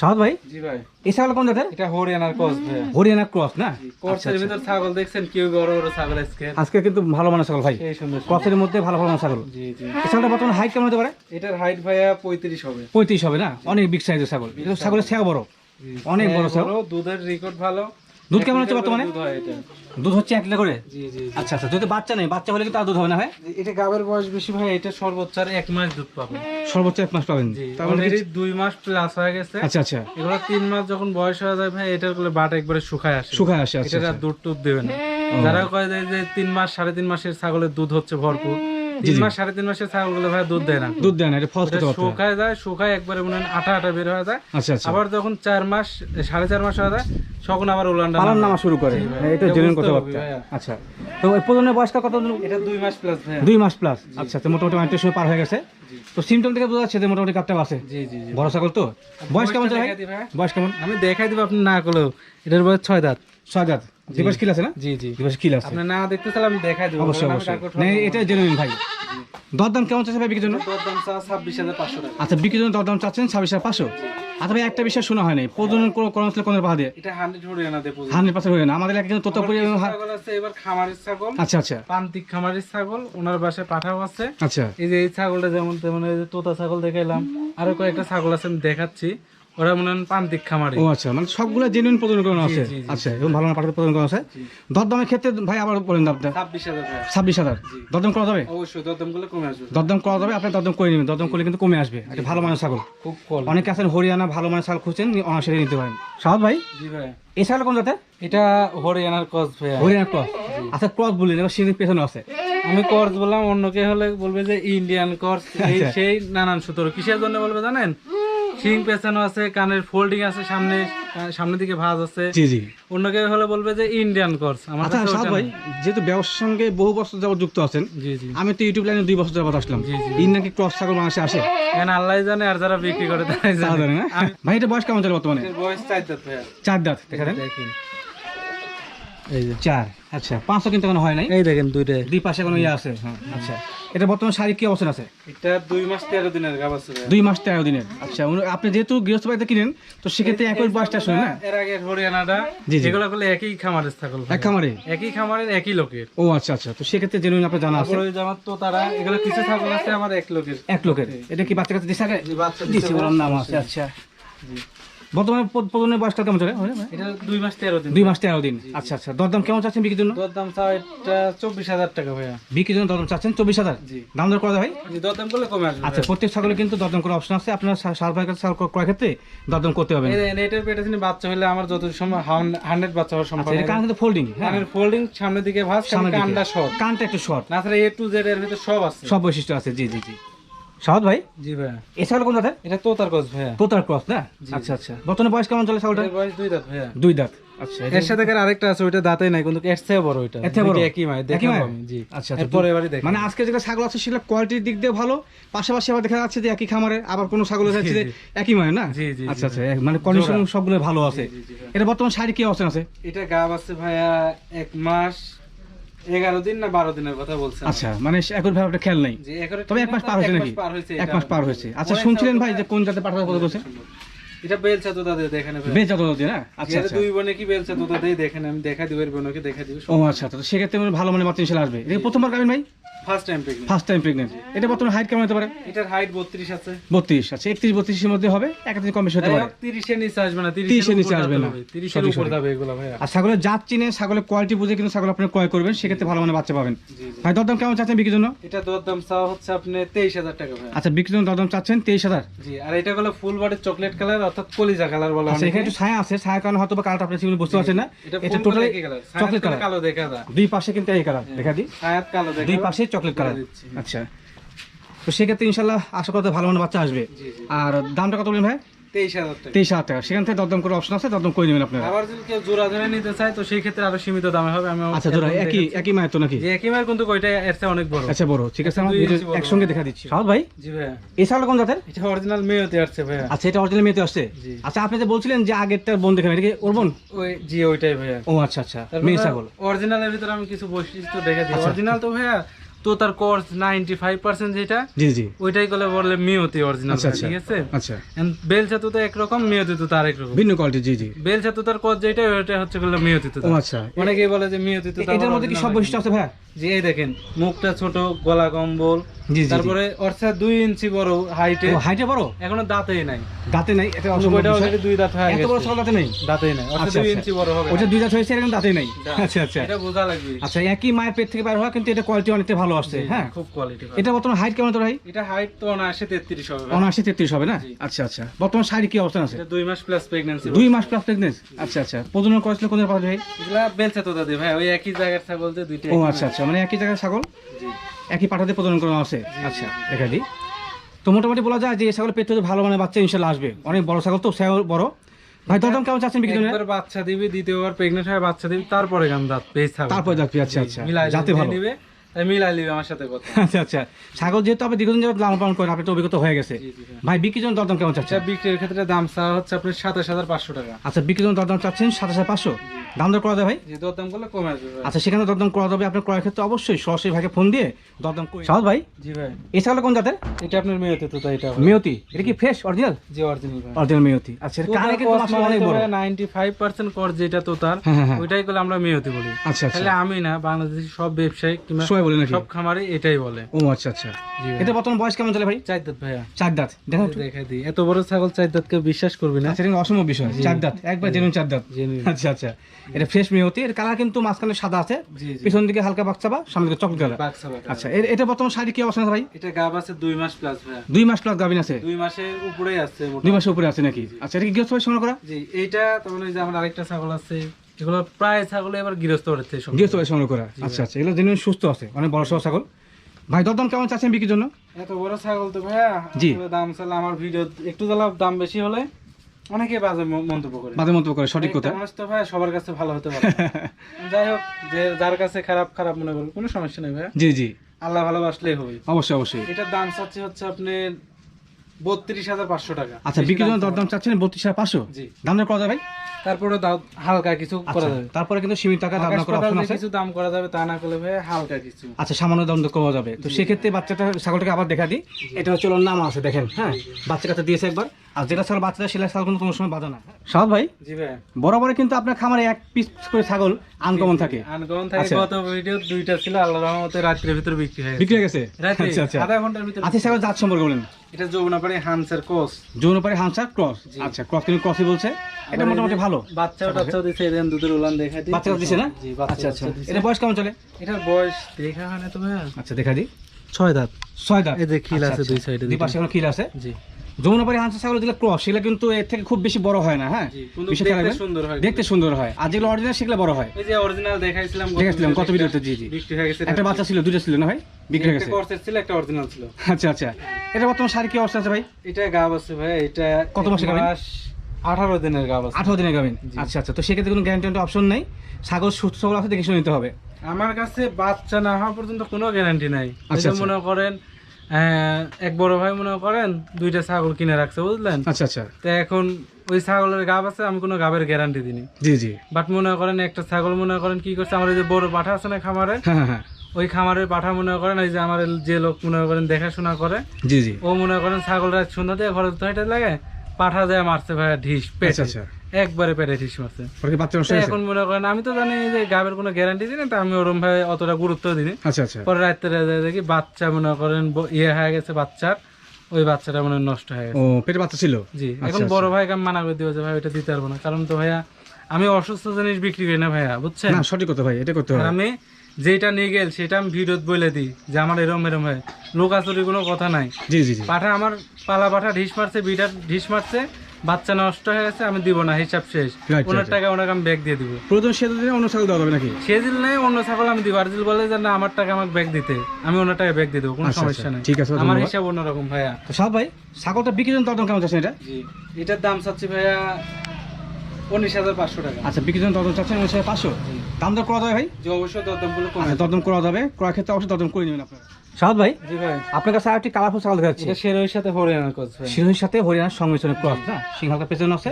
সাহাদ ভাই? জি ভাই। এই ছাগল কোন জাতের? এটা হরিয়ানার ক্রস ভাই। হরিয়ানার ক্রস না? কোর্সের ভিতর ছাগল দেখছেন কেউ বড় বড় ছাগল আজকে। আজকে কিন্তু ভালো মানের ছাগল ভাই। এই সুন্দর সুন্দর। ক্রসের মধ্যে ভালো ভালো ছাগল। জি জি। এই ছাগলটা বর্তমানে হাইট কেমন হতে পারে? এটার হাইট ভাইয়া পঁয়ত্রিশ হবে। পঁয়ত্রিশ হবে না? অনেক বিগ সাইজের ছাগল। ছাগলের ছাগল বড়। অনেক বড় ছাগল দুধের রেকর্ড ভালো। দুধ কেমন এক হচ্ছে বর্তমানে? দুধ হচ্ছে এক লিটার করে? আচ্ছা আচ্ছা যদি বাচ্চা নেই বাচ্চা হলে কিন্তু আর দুধ হবে না ভাই? এটা গাবের বয়স বেশি ভাই এটা সর্বোচ্চ আর এক মাস দুধ পাবে সর্বোচ্চ এক মাস পাবেন। তার মানে অলরেডি দুই মাস প্লাস হয়ে গেছে। আচ্ছা আচ্ছা। এগুলো তিন মাস যখন বয়স হয়ে যায় ভাই এটারগুলো বাট একবারে শুকায় আসে। শুকায় আসে আচ্ছা এটা আর দুধ টুধ দেবে না। যারা কয় যে তিন মাস সাড়ে তিন মাসের ছাগলের দুধ হচ্ছে ভরপুর তিন মাস সাড়ে তিন মাসের ছাগলগুলো ভাই দুধ দেয় না। দুধ দেয় না এটা ফলস শুকায় যায় শুকায় একবারে মনে হয় আঠা আঠা বের হয়ে যায়। আচ্ছা আচ্ছা। আবার যখন চার মাস সাড়ে চার মাস হয়ে যায় তখন আবার পালন নামা। শুরু করে। এটা জেনুইন কথা আচ্ছা। তো এই প্রজনের বয়সটা কত এটা দুই মাস প্লাস দুই মাস প্লাস আচ্ছা তো মোটামুটি অনেকটা সময় পার হয়ে গেছে। তো সিমটম থেকে বোঝা যাচ্ছে যে মোটামুটি কাপটা আছে জি জি জি। বড় ছাগল তো? বয়স কেমন। বয়স কেমন? আমি দেখাই দিব আপনি না করলেও। এটার বয়স ছয় দাঁত। ছয় দাঁত। দিবস কিল আছে না? জি জি। দিবস কিল আছে। আপনি না দেখতে চাইলে আমি দেখাই দিব। অবশ্যই অবশ্যই। না এটা জেনুইন ভাই। দরদাম কেমন চাচ্ছে ভাই বিক্রির জন্য? দর দাম চা টাকা। আচ্ছা বিক্রির জন্য দরদাম চাচ্ছেন আচ্ছা ভাই একটা বিষয় শোনা প্রজনন কোনো কোনো পাহা এটা হরিয়ানা দেবো না আমাদের একটা কিন্তু তোতাপুরি ছাগল আছে এবার খামারের ছাগল। আচ্ছা আচ্ছা। প্রান্তিক খামারের ছাগল ওনার বাসায় পাঠাও আছে। আচ্ছা। এই যে এই ছাগলটা যেমন তেমন এই যে তোতা ছাগল দেখাইলাম আরও কয়েকটা ছাগল আছে আমি দেখাচ্ছি। ওরা মনে প্রান্তিক খামারে ও আচ্ছা মানে সবগুলো জেনুইন করানো আছে। আচ্ছা এবং ভালো মানের পাঠাতে প্রজনন করানো আছে। দরদামের ক্ষেত্রে ভাই আবার বলেন আপনার ছাব্বিশ হাজার ছাব্বিশ হাজার। দরদাম করা যাবে? অবশ্যই দরদাম কমে আসবে। দরদাম করা যাবে আপনি দরদাম করে নেবেন। দরদাম করলে কিন্তু কমে আসবে। একটা ভালো মানের ছাগল। খুব অনেকে আছেন হরিয়ানা ভালো মানের ছাগল খুঁজছেন নিতে পারেন। সাহাদ ভাই জি ভাই। এই ছাগল কোন জাতের? এটা হরিয়ানার কস ভাইয়া। হরিয়ানা ক্রস। আচ্ছা ক্রস বললেন এবার সিঁড়ির পেছনে আছে। আমি কর্স বললাম অন্যকে হলে বলবে যে ইন্ডিয়ান কর্স। আচ্ছা। সেই নানান সুতোর। কিসের জন্য বলবে জানেন? শিং পেছানো আছে কানের ফোল্ডিং আছে সামনে সামনের দিকে ভাঁজ আছে। জি জি। অন্যকে হলে বলবে যে ইন্ডিয়ান কর্স আমার আচ্ছা সাদ ভাই যেহেতু ব্যবসার সঙ্গে বহু বছর যাবত যুক্ত আছেন জি জি। আমি তো ইউটিউব লাইনে দুই বছর যাবত আসলাম। জি, জি। ক্রস ছাগল মানুষে আসে? এখানে আল্লাহ জানে আর যারা বিক্রি করে তারাই তারা জানে ভাই এটা বয়স কেমন চলে বর্তমানে? বয়স চার দাঁত চার দাঁত দেখেন। এই যে চার। আচ্ছা পাঁচশো কিন্তু কোনো হয় নাই? এই দেখেন দুইটা। দুই পাশে কোনো ইয়ে আছে। হ্যাঁ আচ্ছা। এটা বর্তমান শারীরিক কি অবস্থান আছে? এটা দুই মাস তেরো দিনের গাব আছে দুই মাস তেরো দিনের। আচ্ছা আপনি যেহেতু গৃহস্থ বাড়িতে কিনেন তো সেক্ষেত্রে একই বয়সটা শুনে না? এর আগে হরিয়ানাটা জি, জি। করলে একই খামারের ছাগল এক খামারে? একই খামারের একই লোকের। ও আচ্ছা আচ্ছা। তো সেক্ষেত্রে জেনুইন আপনার জানা আছে? যে আমার তোতারা এগুলো কিছু ছাগল আছে আমার এক লোকের। এক লোকের। এটা কি বাচ্চা কাছে দিশাকে জি, বাচ্চা দিছি দিছে। বলার নাম আছে আচ্ছা। বর্তমানে প্রজনের বয়সটা কেমন চলে? এটা দুই মাস তেরো দিন। দুই মাস তেরো দিন। আচ্ছা আচ্ছা। দরদাম কেমন চাচ্ছেন বিক্রির জন্য? দরদাম এটা চব্বিশ হাজার টাকা ভাইয়া। বিক্রির জন্য দরদাম চাচ্ছেন চব্বিশ হাজার? দাম দর করা ভাই? দরদাম করলে কমে আসবে আচ্ছা প্রত্যেক ছাগলে কিন্তু দরদাম করার অপশন আছে। আপনার সার ভাই কাছে ছাগল ক্রয় ক্ষেত্রে দরদাম করতে হবে এটার পেটে তিনি বাচ্চা হলে আমার যত সময় হান্ড্রেড বাচ্চা হওয়ার আচ্ছা সম্ভাবনা এটা কান কিন্তু ফোল্ডিং হ্যাঁ। কানের ফোল্ডিং সামনের দিকে দিকে। কানটা শর্ট কানটা একটু শর্ট না এ টু জেড এর ভিতরে সব আছে। সব বৈশিষ্ট্য আছে জি জি জি। সাহদ ভাই? জি ভাইয়া এই ছাগল কোন জাতের? এটা তোতার গছ ভাইয়া। তোতার ক্রস না? আচ্ছা আচ্ছা। বর্তমানে বয়স কেমন চলে ছাগলটা বয়স দুই দাঁত ভাইয়া। দুই দাঁত। আচ্ছা এর সাথে আরেকটা আছে ওইটা দাঁতেই নাই কিন্তু এর চেয়ে বড় ওইটা? একই মায়ের জি। আচ্ছা, আচ্ছা, এরপরে এবারে দেখ মানে আজকে যেগুলো ছাগল আছে সেগুলো কোয়ালিটির দিক দিয়ে ভালো পাশাপাশি আবার দেখা যাচ্ছে যে একই খামারে আবার কোনো ছাগল আছে একই মানে না? জি, জি, আচ্ছা আচ্ছা। মানে কন্ডিশন। সবগুলো ভালো আছে। ভাই। এটা বর্তমান শাড়ি কি অবস্থান আছে? এটা গাব আছে ভাইয়া এক মাস এগারো দিন না বারো দিনের কথা বলছে আচ্ছা মানে এখন ভাবে আপনার খেয়াল নেই? তবে এক মাস পার হয়েছে নাকি মাস পার হয়েছে এক মাস পার হয়েছে। আচ্ছা শুনছিলেন ভাই যে কোন পাঠাতে কথা এটা বেলচা তোতা দিয়ে দেখেন না? আচ্ছা আচ্ছা। দুই বোনে কি বেলচা তোতা দিয়ে দেখেন আমি দেখা দিব এর বোনকে দেখা দিব ও আচ্ছা তো সেক্ষেত্রে ভালো মানে ইনশাল্লাহ আসবে। এটা প্রথমবার গাবেন ভাই? First time pregnant first time pregnant এটা বর্তমানে হাইট কেমন হতে পারে? এটার হাইট বত্রিশ আছে। বত্রিশ একত্রিশ বত্রিশের মধ্যে হবে একাত্রিশ কম বেশি হতে পারে। তিরিশের নিচে আসবে না 30 এর নিচে নিচে আসবে আসবে না। না তিরিশের উপর যাবে এগুলো ভাইয়া। আর ছাগলের জাত চিনে ছাগলের কোয়ালিটি বুঝে কিন্তু ছাগল আপনি ক্রয় করবেন সেক্ষেত্রে ভালো মানে বাচ্চা পাবেন। ভাই দরদাম কেমন চাচ্ছেন বিক্রির জন্য? এটা দরদাম চাওয়া হচ্ছে আপনি তেইশ হাজার টাকা ভাইয়া। আচ্ছা বিক্রির জন্য দরদাম চাচ্ছেন তেইশ হাজার? জি আর এটা হলো ফুল বডি চকলেট কালার অর্থাৎ কলিজা কালার বলা আচ্ছা হয় এখানে একটু ছায়া আছে ছায়ার কারণে হয়তো বা কালারটা আপনি সেগুলো বুঝতে পারছেন না। এটা টোটালি চকলেট কালার কালো দেখা যায়। দুই পাশে কিন্তু এই কালার দেখা ছায়াত কালো দেখা দুই পাশে চকলেট কালার আচ্ছা। তো সেক্ষেত্রে ইনশাল্লাহ আশা করতে ভালো মানে বাচ্চা আসবে। আর দামটা কত বললেন ভাই? তেইশ হাজার টাকা। সেখান থেকে দরদাম করে অপশন আছে দরদাম করে নেবেন আপনারা। আবার যদি কেউ জোড়া ধরে নিতে চায় তো সেই ক্ষেত্রে আরও সীমিত দামে হবে। আমি আচ্ছা জোড়া একই একই মায়ের তো নাকি? একই মার কিন্তু ওইটা এর চেয়ে অনেক বড়। আচ্ছা বড়। ঠিক আছে বড়। একসঙ্গে দেখা দিচ্ছি। সাহদ ভাই? জি ভাইয়া। এই ছাগল কোন জাতের? এটা অরিজিনাল মেয়েতে আসছে ভাইয়া। আচ্ছা এটা অরিজিনাল মেয়েতে আসছে? আচ্ছা আপনি যে বলছিলেন যে আগেরটার বোন দেখেন এটা কি ওর বোন? ওই জি ওইটাই ভাইয়া। ও আচ্ছা আচ্ছা। মেয়ে ছাগল। অরিজিনালের ভিতরে আমি কিছু বৈশিষ্ট্য দেখে দিই। আচ্ছা। অরিজিনাল তো ভাইয়া তো তার কোর্স নাইনটি ফাইভ পার্সেন্ট যেটা জি জি। ওইটাই করলে বললে মিওতি অরিজিনাল ঠিক আছে? আচ্ছা। বেল ছাতু তো একরকম মিওতি তো তার একরকম। ভিন্ন কোয়ালিটি জি জি। বেলচা তো তার কোর্স যেটা ওইটা হচ্ছে বলে মিওতি তো আচ্ছা। অনেকেই বলে যে মিওতি তো এটার মধ্যে কি সব বৈশিষ্ট্য আছে ভাইয়া? জি এই দেখেন মুখটা ছোট গলা কম্বল তারপরে অর্থাৎ দুই ইঞ্চি বড় হাইটে হাইটে বড়? এখনও দাঁতেই নাই। দাঁতে নাই এটা। অলরেডি দুই দাঁত হয়ে এত বড় গেছে। দাঁতে নেই? দাঁতেই নাই। অর্থাৎ আচ্ছা, দুই আচ্ছা। ইঞ্চি বড় হবে ওটা দুই দাঁত হয়েছে এখন দাঁতে নেই। আচ্ছা আচ্ছা। এটা বোঝা লাগবে। আচ্ছা একই মায়ের পেট থেকে বের হওয়া কিন্তু এটা কোয়ালিটি অনেকটা ভালো আসছে হ্যাঁ? খুব কোয়ালিটি এটা বর্তমান হাইট কেমন তো ভাই? এটা হাইট তো অনায়াসে তেত্রিশ হবে ভাই। অনাশি তেত্রিশ হবে না? আচ্ছা আচ্ছা। বর্তমান শাড়ি কি অবস্থান আছে? এটা দুই মাস প্লাস প্রেগন্যান্সি দুই মাস প্লাস প্রেগনেন্স আচ্ছা আচ্ছা। প্রজনন করেছিল কোন পাওয়া যায়? এগুলা বেলছে তো দাদি ভাই ওই একই জায়গার ছাগল যে দুইটা ও আচ্ছা আচ্ছা। মানে একই জায়গায় ছাগল? একই পাঠাতে প্রজনন করা আছে? আচ্ছা দেখা দিই। তো মোটামুটি বলা যায় যে এই ছাগলের পেট ভালো মানে বাচ্চা ইনশাল্লাহ আসবে। অনেক বড় ছাগল তো সে বড়। ভাই দরদাম কেমন চাচ্ছেন বিক্রি বাচ্চা দিবি দ্বিতীয়বার প্রেগনেন্ট হয়ে বাচ্চা দিবি তারপরে গান দাঁত পেয়ে থাকবে তারপরে পেয়ে আচ্ছা আচ্ছা যাতে ভালো। মিলাই নিবে আমার সাথে কথা। আচ্ছা আচ্ছা। ছাগল যেহেতু আপনি দীর্ঘদিন যাবত লালন পালন করেন আপনার তো অভিজ্ঞতা হয়ে গেছে। জি, জি, ভাই। ভাই বিক্রির জন্য দরদাম কেমন চাচ্ছেন? আচ্ছা বিক্রির ক্ষেত্রে দাম চাওয়া হচ্ছে আপনার সাতাশ হাজার পাঁচশো টাকা। আচ্ছা বিক্রির জন্য দরদাম চাচ্ছেন সাতাশ হাজার পাঁচশো? দাম দর করা যায় ভাই? দরদাম করলে কমে আসবে আচ্ছা সেখানে দরদাম করা যাবে আপনার ক্রয়ের ক্ষেত্রে অবশ্যই। সরাসরি ভাইকে ফোন দিয়ে দরদাম করে। সাহস ভাই? জি ভাই। এই ছাগল কোন জাতের? এটা আপনার মেয়েতে তো এটা মেয়তি। এটা কি ফ্রেশ অরিজিনাল জি অরিজিনাল অরিজিনাল মেয়তি। আচ্ছা এটা কানে কিন্তু মাশাআল্লাহ অনেক বড়। নাইনটি ফাইভ পার্সেন্ট কর যেটা তো তার হ্যাঁ হ্যাঁ হ্যাঁ। ওইটাই আমরা মেয়তি বলি। আচ্ছা আচ্ছা। তাহলে আমি না বাংলাদেশের সব ব্যবসায়ী কিংবা বলে নাকি? সব খামারে এটাই বলে। ও আচ্ছা আচ্ছা। এটা বর্তমান বয়স কেমন চলে ভাই? চার দাঁত ভাইয়া। চার দাঁত। দেখা দিই। এত বড় ছাগল চার দাঁত কেউ বিশ্বাস করবি না? আচ্ছা এটা কিন্তু অসম্ভব বিষয়। চার দাঁত। একবার জেনুইন চার দাঁত। আচ্ছা আচ্ছা। এটা ফ্রেশ মেয়তি এর কালার কিন্তু মাঝখানে সাদা আছে। পিছন দিকে হালকা বাচ্চাবা সামনে দিকে চকলেট কালার। বাক্সা। আচ্ছা এর- এটা বর্তমান শাড়ি কি অবস্থা আছে ভাই? এটা গাব আছে দুই মাস প্লাস ভাইয়া। দুই মাস প্লাস গাভিন আছে? দুই মাসের উপরেই আছে। দুই মাসের উপরে আছে নাকি? আচ্ছা এটা কি গৃহস্থ সংগ্রহ করা? জি এইটা তারপরে এই যে আমার আরেকটা ছাগল আছে এগুলো প্রায় ছাগল এবার গৃহস্থ করতে গৃহস্থ ভাই সংগ্রহ করা। আচ্ছা আচ্ছা এগুলো জেনুইন সুস্থ আছে অনেক বড় সড়ো ছাগল। ভাই দরদাম কেমন চাচ্ছেন বিক্রির জন্য? এত বড় ছাগল তো ভাইয়া জি। দাম চাইলে আমার ভিডিও একটু জ্বালা দাম বেশি হলে অনেকে বাজে মন্তব্য করে। বাদে মন্তব্য করে সঠিক কথা। মানুষ তো ভাই সবার কাছে ভালো হতে পারে। যাই হোক যে যার কাছে খারাপ খারাপ মনে করবে কোনো সমস্যা নেই ভাই জি জি। আল্লাহ ভালোবাসলেই হবে। অবশ্যই অবশ্যই। এটার দাম চাচ্ছে হচ্ছে আপনি বত্রিশ হাজার পাঁচশো টাকা। আচ্ছা বিক্রির জন্য দাম দরদাম চাচ্ছেন বত্রিশ হাজার পাঁচশো? জি। দাম যাবে ভাই? তারপরে দাও হালকা কিছু করা আচ্ছা, যাবে। তারপরে কিন্তু সীমিত টাকা দাম না করা অপশন আছে। কিছু দাম করা যাবে তা না করলে ভাই হালকা কিছু। আচ্ছা সামান্য দাম করা যাবে। তো সেক্ষেত্রে বাচ্চাটা ছাগলটাকে আবার দেখা দিই। এটা হচ্ছে ওর নাম আছে দেখেন হ্যাঁ? বাচ্চা কাছে দিয়েছে একবার। আর যেটা ছাগল বাচ্চাটা সেটা ছাগল কিন্তু কোনো সময় বাধা না। সাদ ভাই? জি ভাই। বরাবর কিন্তু আপনার খামারে এক পিস করে ছাগল আনকমন থাকে। আনগমন থাকে। আচ্ছা। গত ভিডিও দুইটা ছিল আল্লাহ রহমতে রাত্রের ভিতর বিক্রি হয়ে বিক্রি হয়ে গেছে। আচ্ছা আচ্ছা। আধা ঘণ্টার ভিতর আচ্ছা ছাগল জাত সম্পর্কে বলেন। এটা যৌবনাপাড়ি হান্সের কোস যৌনপাড়ি হামসা ক্রস? আচ্ছা ক্রস কিন্তু ক্রসই বলছে। এটা মোটামুটি ভালো। বাচ্চাও টাচ্চাও দিছে এদের দুধের উলান দেখা দিই বাচ্চা দিছে না? জি আচ্ছা আচ্ছা। এটা বয়স কেমন চলে? এটার বয়স দেখা হয় না তো ভাইয়া। আচ্ছা দেখা দিই। ছয় দাঁত। ছয় দাঁত। এই যে খিল আচ্ছা, আছে আচ্ছা। দুই সাইডে দুই পাশে কোনো খিল আছে? জি। যমুনাপাড়ি হাঁসের ছাগল যেগুলো ক্রস সেগুলো কিন্তু এর থেকে খুব বেশি বড় হয় না হ্যাঁ? দেখতে সুন্দর হয় আর যেগুলো অরিজিনাল সেগুলো বড় হয়। এই যে অরিজিনাল দেখাইছিলাম কত ভিডিওতে, জি জি। বিক্রি হয়ে গেছে একটা বাচ্চা ছিল দুটো ছিল না ভাই? বিক্রি হয়ে গেছে। করসেট ছিল একটা অরিজিনাল ছিল। আচ্ছা আচ্ছা। এটা বর্তমান শাড়ি কি অবস্থা আছে ভাই? এটা গাব আছে ভাই এটা কত আঠারো দিনের গাব আছে। আঠারো দিনের গাবেন? আচ্ছা আচ্ছা। তো সেক্ষেত্রে কোনো গ্যারান্টি অপশন নেই? ছাগল সুস্থ সবল আছে দেখে শুনে নিতে হবে। আমার কাছে বাচ্চা না হওয়া পর্যন্ত কোনো গ্যারান্টি নাই। আচ্ছা। মনে করেন এক বড় ভাই মনে করেন দুইটা ছাগল কিনে রাখছে বুঝলেন? আচ্ছা আচ্ছা। তো এখন ওই ছাগলের গাব আছে আমি কোনো গাবের গ্যারান্টি দিইনি। জি জি। বাট মনে করেন একটা ছাগল মনে করেন কি করছে আমার ওই যে বড় পাঠা আছে না খামারে হ্যাঁ হ্যাঁ হ্যাঁ। ওই খামারের পাঠা মনে করেন এই যে আমার যে লোক মনে করেন দেখাশোনা করে জি জি। ও মনে করেন ছাগল রাত সন্ধ্যা দিয়ে ঘরে তো এটা লাগে পাঠা যায় মারছে ভাই ঢিস পেটে। আচ্ছা। একবারে পেটে মারছে ওর কি বাচ্চা নষ্ট এখন মনে করেন আমি তো জানি যে গাবের কোনো গ্যারান্টি দিই না তো আমি ওরম ভাবে অতটা গুরুত্ব দিই। আচ্ছা আচ্ছা। পরে রাত্রে দেখি বাচ্চা মনে করেন ইয়ে হয়ে গেছে বাচ্চার ওই বাচ্চাটা মনে নষ্ট হয়ে গেছে। ও পেটে বাচ্চা ছিল? জি আচ্ছা, এখন বড় ভাইকে আমি মানা করে দিব যে ভাই ওটা দিতে পারব না। কারণ তো ভাইয়া আমি অসুস্থ জিনিস বিক্রি করি না ভাইয়া বুঝছেন? না সঠিক কথা ভাই এটা করতে হবে আমি যেটা নিয়ে গেল সেটা আমি ভিডিওত বলে দিই যে আমার এরম এরম হয়। লোকাচুরি কোনো কথা নাই। জি জি পাঠা আমার পালা পাঠা ঢিস মারছে বিটার ঢিস মারছে বাচ্চা নষ্ট হয়ে গেছে আমি দিব না হিসাব শেষ। Right, ওনার টাকা ওনাকে আমি ব্যাগ দিয়ে দিব। প্রথম সেতু দিনে অন্য ছাগল দেওয়া যাবে নাকি সেদিল নেই অন্য ছাগল আমি দিব। আর যদি বলে যে না আমার টাকা আমাকে ব্যাগ দিতে আমি ওনার টাকা ব্যাগ দিয়ে দেবো কোনো আচ্ছা, সমস্যা আচ্ছা, নেই। ঠিক আছে, আমার। হিসাব অন্যরকম ভাইয়া। তো সাহেব ভাই ছাগলটা বিক্রির জন্য দরদাম কেমন চাচ্ছেন এটা? জি। এটার দাম চাচ্ছি ভাইয়া উনিশ হাজার পাঁচশো টাকা। আচ্ছা বিক্রির জন্য দরদাম চাচ্ছেন উনিশ হাজার পাঁচশো? দাম দর করা যাবে ভাই? যে অবশ্যই আচ্ছা দরদাম করা যাবে। ক্রয় ক্ষেত্রে অবশ্যই দরদাম করে নেবেন আপনারা। সাহেব ভাই জি ভাই। আপনার কাছে আরেকটি কালারফুল ছাগল দেখা যাচ্ছে এটা সাথে হরিয়ানার কোচ শিরোহির সাথে হরিয়ানার সংমিশ্রণের ক্রস না? সিংহালটা পেছনে আছে।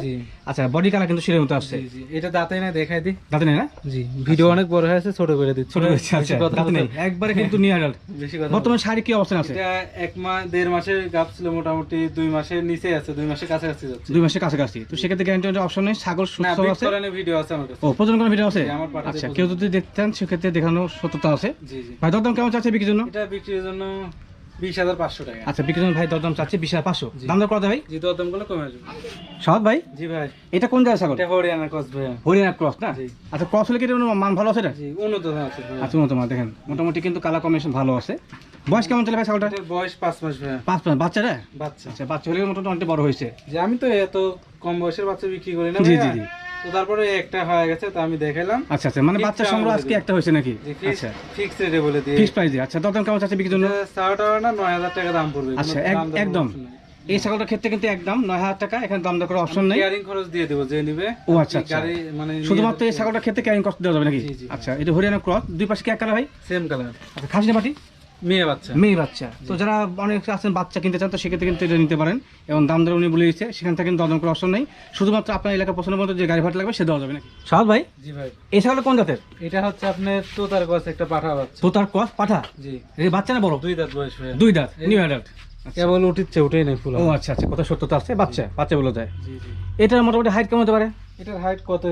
আচ্ছা বডি কালার কিন্তু শিরের মতো আসছে জি জি। এটা দাঁতে না দেখাই দিই দাঁতে নেই না? জি। ভিডিও অনেক বড় হয়েছে ছোট করে দিচ্ছি। ছোট হচ্ছে আচ্ছা দাঁতে নেই। একবারে কিন্তু নিয়ে আডাল্ট বেশি কথা বর্তমানে শাড়ি কি অবস্থান আছে? এটা এক মাস দেড় মাসের গাপ ছিল মোটামুটি দুই মাসের নিচে আছে দুই মাসের যাচ্ছে। দুই মাসের তো সেক্ষেত্রে গ্যারান্টি অপশন নেই। ছাগল না সুস্থ আছে? ভিডিও আছে আমার কাছে। ও প্রজন কোনো ভিডিও আছে? আচ্ছা কেউ যদি দেখতে চান সেক্ষেত্রে দেখানো সত্যতা আছে। জি জি। ভাই দরদাম কেমন চাচ্ছে বিক্রির জন্য? এটা বিক্রির জন্য বিশ হাজার পাঁচশো টাকা। আচ্ছা বিক্রির জন্য ভাই দরদাম চাচ্ছে বিশ হাজার পাঁচশো। দাম দর করা ভাই? জি দরদামগুলো কমে আসবে সাহাদ ভাই? জি ভাই। এটা কোন জায়গায় ছাগল? এটা হরিয়ানার কোচ ভাইয়া। হরিয়ানা ক্রস না? আচ্ছা ক্রস হলে কি মান ভালো আছে এটা? জি উন্নত আছে আচ্ছা উন্নত মান দেখেন। মোটামুটি কিন্তু কালার কম্বিনেশন ভালো আছে। বয়স কেমন চলে ভাই ছাগলটা বয়স পাঁচ মাস ভাইয়া। পাঁচ পাঁচ বাচ্চারা বাচ্চা। আচ্ছা বাচ্চা হলে মোটামুটি অনেকটা বড় হয়েছে। যে আমি তো এত কম বয়সের বাচ্চা বিক্রি করি না জি, জি, জি। তো তারপরে একটা হয়ে গেছে তো আমি দেখালাম আচ্ছা আচ্ছা মানে বাচ্চা সংগ্রহ আজকে একটা হয়েছে নাকি? আচ্ছা। ফিক্স রেটে বলে দিয়ে। ফিক্স প্রাইজে আচ্ছা দরদাম কেমন বিক্রির জন্য? না টাকা দাম পড়বে। আচ্ছা একদম। এই ছাগলটার ক্ষেত্রে কিন্তু একদম নয় হাজার টাকা এখানে দাম করার অপশন নেই। কেয়ারিং খরচ দিয়ে দেবো যে নিবে। ও আচ্ছা আচ্ছা। মানে শুধুমাত্র এই ছাগলটার ক্ষেত্রে ক্যারিং কস্ট দেওয়া যাবে নাকি। আচ্ছা এটা হরিয়ানা ক্রস দুই পাশে কি এক কালার ভাই সেম কালার আচ্ছা খাসি বাটি? মেয়ে বাচ্চা। মেয়ে বাচ্চা। তো যারা অনেক আছেন বাচ্চা কিনতে চান তো সেক্ষেত্রে কিন্তু এটা নিতে পারেন। এবং দাম দর উনি বলে দিচ্ছে সেখান থেকে কিন্তু দরদাম করার অপশন নেই। শুধুমাত্র আপনার এলাকা পছন্দ মতো যে গাড়ি ভাড়া লাগবে সে দেওয়া যাবে নাকি? সাহাদ ভাই জি ভাই। এছাড়া কোন জাতের? এটা হচ্ছে আপনার তোতার কস একটা পাঠা বাচ্চা। তোতার কস পাঠা? জি। এই বাচ্চা না বড়? দুই দাঁত বয়স দুই দাঁত নিউ অ্যাডাল্ট কেবল উঠিচ্ছে উঠেই নেই ফুল ও আচ্ছা আচ্ছা কত সত্যতা আছে বাচ্চা বাচ্চা বলে যায়। এটার মোটামুটি হাইট কেমন হতে পারে? এটার হাইট কত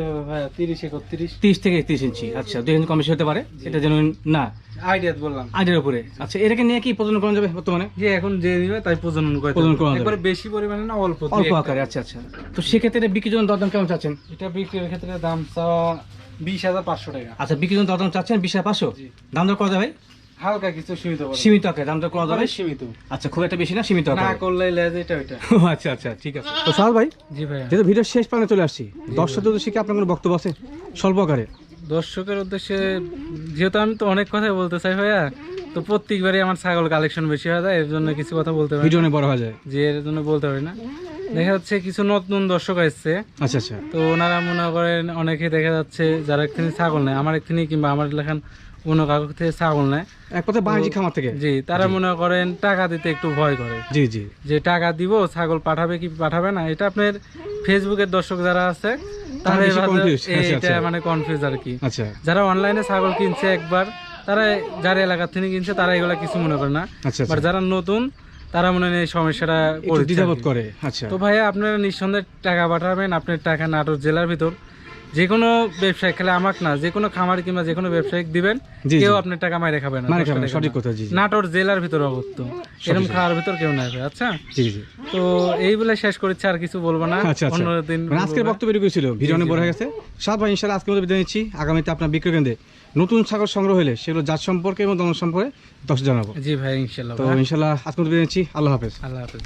তিরিশ একত্রিশ? তিরিশ থেকে একত্রিশ ইঞ্চি আচ্ছা দুই ইঞ্চি কম বেশি হতে পারে? এটা যেন না। আইডিয়া বললাম। আইডের উপরে। আচ্ছা এটাকে নিয়ে কি প্রজনন করা যাবে বর্তমানে? যে এখন যে তাই প্রজনন করে প্রজনন করা যাবে। বেশি পরিমাণে না অল্প অল্প আকারে আচ্ছা আচ্ছা। তো সেক্ষেত্রে এটা বিক্রির জন্য দরদাম কেমন চাচ্ছেন? এটা বিক্রির ক্ষেত্রে দাম চাওয়া বিশ হাজার পাঁচশো টাকা। আচ্ছা বিক্রির জন্য দরদাম চাচ্ছেন বিশ হাজার পাঁচশো? দাম দর করা যাবে? ভাই হালকা কিছু সীমিত সীমিত আকারে দামটা করা যাবে সীমিত। আচ্ছা খুব একটা বেশি না সীমিত না করলে লেজ এটা ওইটা। আচ্ছা আচ্ছা ঠিক আছে। তো সাহাল ভাই জি ভাইয়া। যেহেতু ভিডিওর শেষ প্রান্তে চলে আসছি দর্শকদের উদ্দেশ্যে কি আপনার কোনো বক্তব্য আছে? স্বল্প আকারে। দর্শকের উদ্দেশ্যে যেহেতু আমি তো অনেক কথাই বলতে চাই ভাইয়া তো প্রত্যেকবারই আমার ছাগল কালেকশন বেশি হয়ে যায় এর জন্য কিছু কথা বলতে পারি ভিডিও অনেক বড় হয়ে যায়। যে এর জন্য বলতে পারি না। দেখা যাচ্ছে কিছু নতুন দর্শক আসছে। আচ্ছা আচ্ছা। তো ওনারা মনে করেন অনেকে দেখা যাচ্ছে যারা একখানি ছাগল নেয় আমার একখানি কিংবা আমার লেখান অন্য থেকে ছাগল নেয়। এক কথা বাণিজ্যিক খামার থেকে? জি তারা মনে করেন টাকা দিতে একটু ভয় করে। জি জি। যে টাকা দিব ছাগল পাঠাবে কি পাঠাবে না এটা আপনার ফেসবুকের দর্শক যারা আছে তারা। আচ্ছা, আচ্ছা। মানে কনফিউজ আর কি। আচ্ছা। যারা অনলাইনে ছাগল কিনছে একবার তারা যার এলাকা থেকে কিনছে তারা এগুলা কিছু মনে করে না। বাট যারা নতুন তারা মনে হয় এই সমস্যাটা দ্বিধাবোধ করে আচ্ছা। তো ভাইয়া আপনারা নিঃসন্দেহে টাকা পাঠাবেন আপনার টাকা নাটোর জেলার ভিতর। যে কোনো ব্যবসায়িক খেলে আমাক না যে কোনো খামার কিংবা যে কোনো ব্যবসায়িক দিবেন কেউ। আপনার টাকা মাইরে খাবে না সঠিক কথা জি। নাটোর জেলার ভিতর অবস্থ এরকম খাওয়ার ভিতর কেউ নাই আচ্ছা? জি জি। তো এই বলে শেষ করছি আর কিছু বলব না। আচ্ছা আচ্ছা। অন্য দিন মানে আজকের বক্তব্য এটুকু ছিল ভিডিও অনেক বড় হয়ে গেছে। সাত ভাই ইনশাল্লাহ আজকের মধ্যে বিদায় নিচ্ছি। আগামীতে আপনার বিক্রয় কেন্দ্রে নতুন ছাগল সংগ্রহ হলে সেগুলো জাত সম্পর্কে এবং দমন সম্পর্কে দশ জানাব। জি ভাই ইনশাল্লাহ তো। ইনশাল্লাহ আজকের মধ্যে বিদায় নিচ্ছি আল্লাহ হাফেজ। আল্লাহ হাফেজ।